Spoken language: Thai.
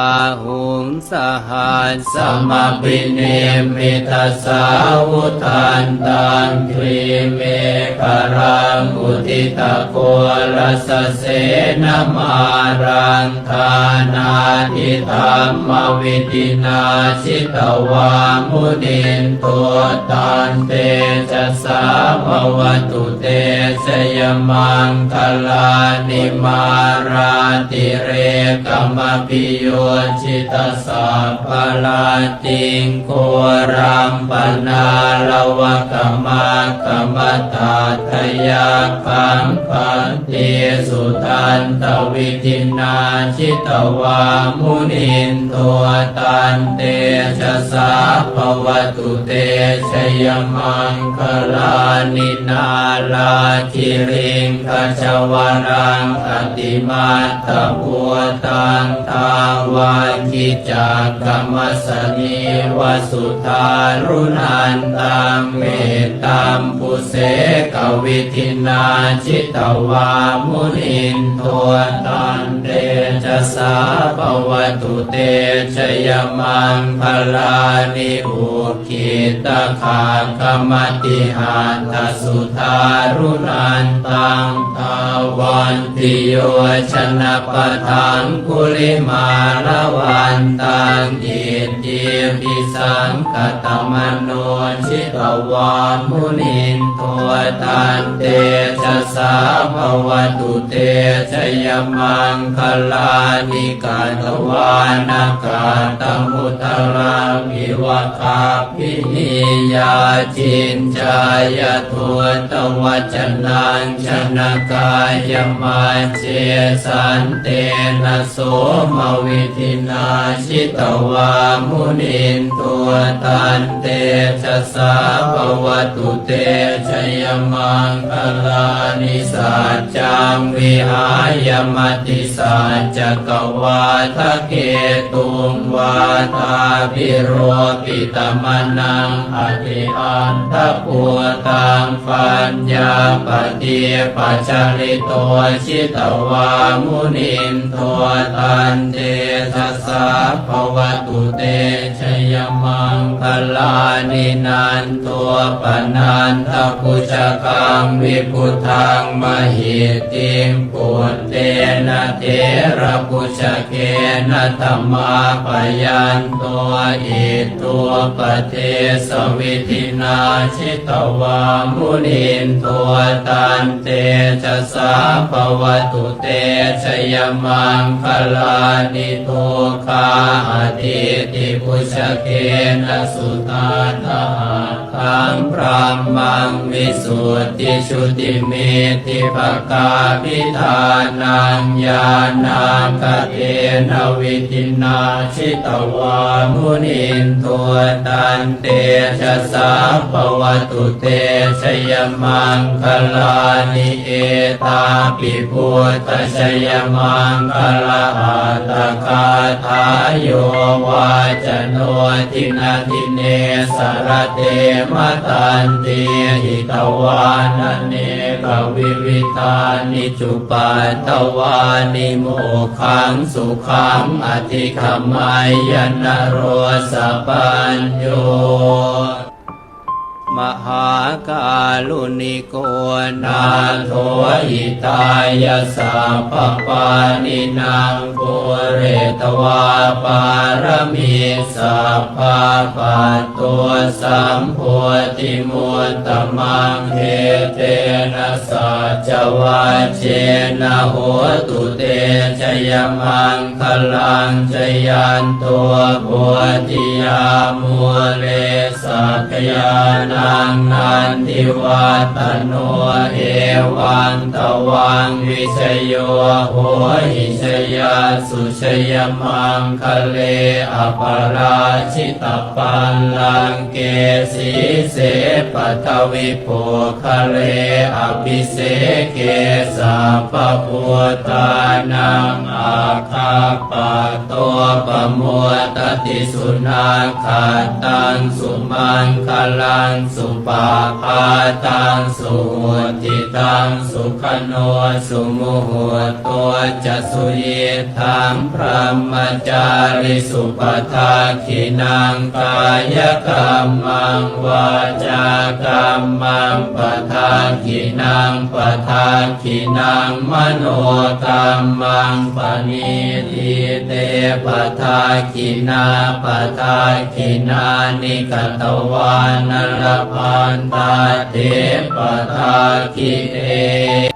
อาหุงสหัสสมปิเนมิตัสาวุทันตังครีเมฆรังอุทิตะโกรัสเสนมารังทานาทิธรรมวิตินาชิตวามุนินตัวตันเตจะสาภวตุเตชยมังคลานิมาราติเรกมปิโยชิตสาปลาติงโครัมปนาลวะกมากรมตาทยาคังปันติสุทันตวิทินาชิตวามุนินตัวตันเตชะสาภวตุเตชยมังคลานินาลาคิริงคชวรังอติมาตะพัวตังทาวาคิจากกรรมสนีวสุทารุนันตังเมตตามปุเสกวิทินาชิตวามุนินตัวตันเตจะสาภวตุเตชยมังพลานิอุคิตะขากรรมติหานทสุทารุนันตังทาวันติโยชนะปทังกุลิมาละวันตังอิ ติปิสังกตมโนชิตวามุนินตัวตันเตชะสาภวตุเตชยมังคลานิกาตวานากาตมุตรามิวะคาพิหิยาจินจายทุตวัจนังชนกายมาเจสันเตนะโสมวิทินาชิตวามุนินตัวตันเตชะสาภวตุเตชยมังคลานิสัจจังวิหายมติสัจจกวาทะเกตุงวาทาพิโรปิตมนังอธิอันทปัวตังฟัญญาปฏิปัจจริโตชิตวามุนินตัวตันเตชะสาภวตุเตชยมังคลานินันตัวปนันทปุจกังวิพุทังมหิติงปุตเตนะเทระปุจเกนะธรรมาปยันตัวอิตัวปเทสวิธินาชิตวามุนินตัวตันเตชะสาภวตุเตชยมังคลานิโทคาอติติปุชเกนะสุตาทาคังพรามังวิสุทธิชุติเมติภกาพิธานังญาณังคเทนวิทินาชิตวามุนินตัวตันเตชะสาภวตุเตชยมังคลานิเอตาปิพุทธชยมังคลาอัตตาทายโยวาจโนทินาทิเนสรเตมตันติหิตวานเนกวิวิธานิจุปัตตวานิโมขังสุขังอธิขมายนโรสปัญโย มหากาลุนิโกนาโทหิตายาสัพพปานินางปุเรตวาปารมีสัพพะปัตตัวสัมโพธิมุตตมังเฮเตนะสัจวัจเจนะโหตุเตชยมังคลังชยันตัวโพธิยามุเลสักยานังนันทิวัตโนเอวังตวังวิชโยโหหิชยาสุชยมังคะเลอปราชิตปัลลังเกสีเสปัทวิโภคะเลอภิเสเกสัพพพุทธานังอาคาปะตัวปมัวตติสุนาคาตังสุมังคลังสุปาพาตังสุโหติตังสุขโนสุโมโหตัวจะสุเยธังพระมจาริสุปทาขินังกายกรรมังวาจากรรมังปทาขินังปทาขินังมโนกรรมังปณิทิเตปทาขินาปทาขินานิกตวานรพันตาเตปทาขิเต